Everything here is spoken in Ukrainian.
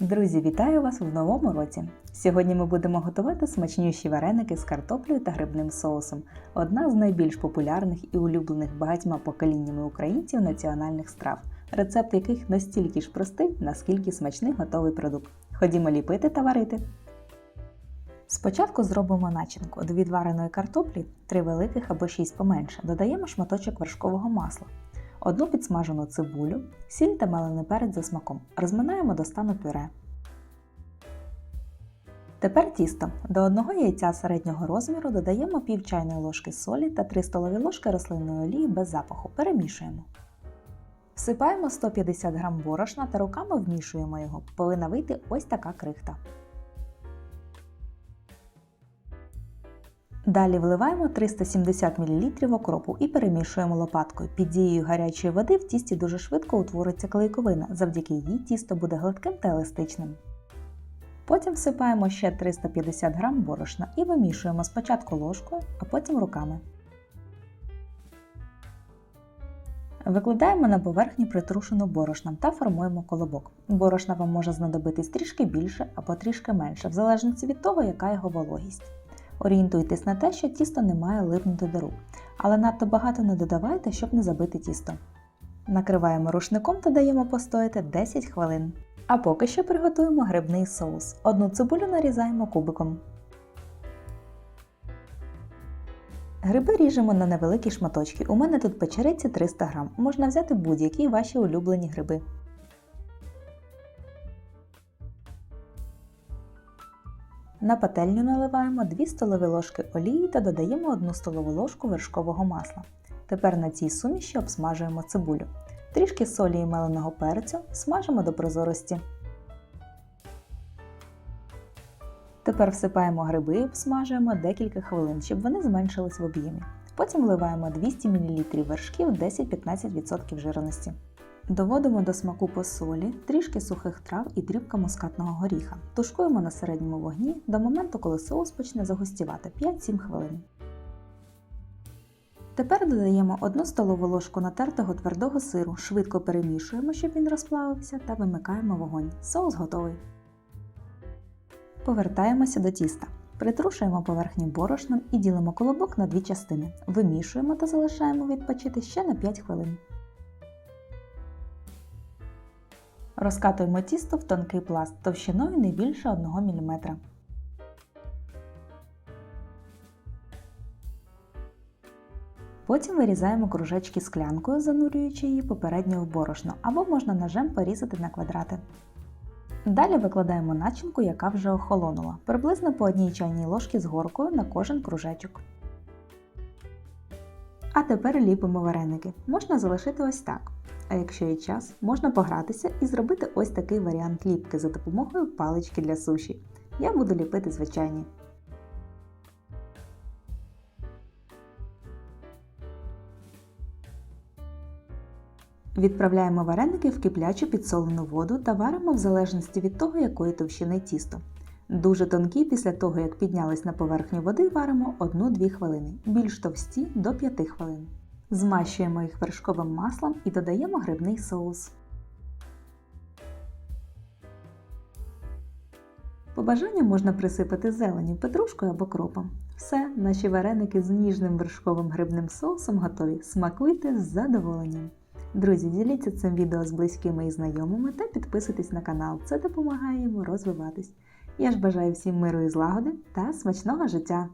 Друзі, вітаю вас в новому році! Сьогодні ми будемо готувати смачнющі вареники з картоплею та грибним соусом одна з найбільш популярних і улюблених багатьма поколіннями українців національних страв, рецепт яких настільки ж простий, наскільки смачний готовий продукт. Ходімо ліпити та варити. Спочатку зробимо начинку. До відвареної картоплі 3 великих або 6 поменше. Додаємо шматочок вершкового масла, одну підсмажену цибулю, сіль та мелений перець за смаком. Розминаємо до стану пюре. Тепер тісто. До одного яйця середнього розміру додаємо пів чайної ложки солі та 3 столові ложки рослинної олії без запаху. Перемішуємо. Всипаємо 150 г борошна та руками вмішуємо його. Повинна вийти ось така крихта. Далі вливаємо 370 мл окропу і перемішуємо лопаткою. Під дією гарячої води в тісті дуже швидко утвориться клейковина, завдяки їй тісто буде гладким та еластичним. Потім всипаємо ще 350 г борошна і вимішуємо спочатку ложкою, а потім руками. Викладаємо на поверхню притрушену борошном та формуємо колобок. Борошна вам може знадобитись трішки більше або трішки менше, в залежності від того, яка його вологість. Орієнтуйтесь на те, що тісто не має липнути до рук, але надто багато не додавайте, щоб не забити тісто. Накриваємо рушником та даємо постояти 10 хвилин. А поки що приготуємо грибний соус. Одну цибулю нарізаємо кубиком. Гриби ріжемо на невеликі шматочки. У мене тут печериці 300 г. Можна взяти будь-які ваші улюблені гриби. На пательню наливаємо 2 столові ложки олії та додаємо 1 столову ложку вершкового масла. Тепер на цій суміші обсмажуємо цибулю. Трішки солі і меленого перцю смажимо до прозорості. Тепер всипаємо гриби і обсмажуємо декілька хвилин, щоб вони зменшились в об'ємі. Потім вливаємо 200 мл вершків 10-15% жирності. Доводимо до смаку по солі, трішки сухих трав і дрібка мускатного горіха. Тушкуємо на середньому вогні до моменту, коли соус почне загустівати 5-7 хвилин. Тепер додаємо 1 столову ложку натертого твердого сиру, швидко перемішуємо, щоб він розплавився, та вимикаємо вогонь. Соус готовий. Повертаємося до тіста. Притрушуємо поверхню борошном і ділимо колобок на дві частини. Вимішуємо та залишаємо відпочити ще на 5 хвилин. Розкатуємо тісто в тонкий пласт товщиною не більше 1 мм. Потім вирізаємо кружечки склянкою, занурюючи її попередньо в борошно, або можна ножем порізати на квадрати. Далі викладаємо начинку, яка вже охолонула, приблизно по одній чайній ложці з горкою на кожен кружечок. А тепер ліпимо вареники. Можна залишити ось так. А якщо є час, можна погратися і зробити ось такий варіант ліпки за допомогою палички для суші. Я буду ліпити звичайні. Відправляємо вареники в киплячу підсолену воду та варимо в залежності від того, якої товщини тісто. Дуже тонкі після того, як піднялись на поверхню води, варимо 1-2 хвилини, більш товсті до 5 хвилин. Змащуємо їх вершковим маслом і додаємо грибний соус. По бажанню можна присипати зеленю, петрушкою або кропом. Все, наші вареники з ніжним вершковим грибним соусом готові. Смакуйте з задоволенням! Друзі, діліться цим відео з близькими і знайомими та підписуйтесь на канал. Це допомагає йому розвиватись. Я ж бажаю всім миру і злагоди та смачного життя!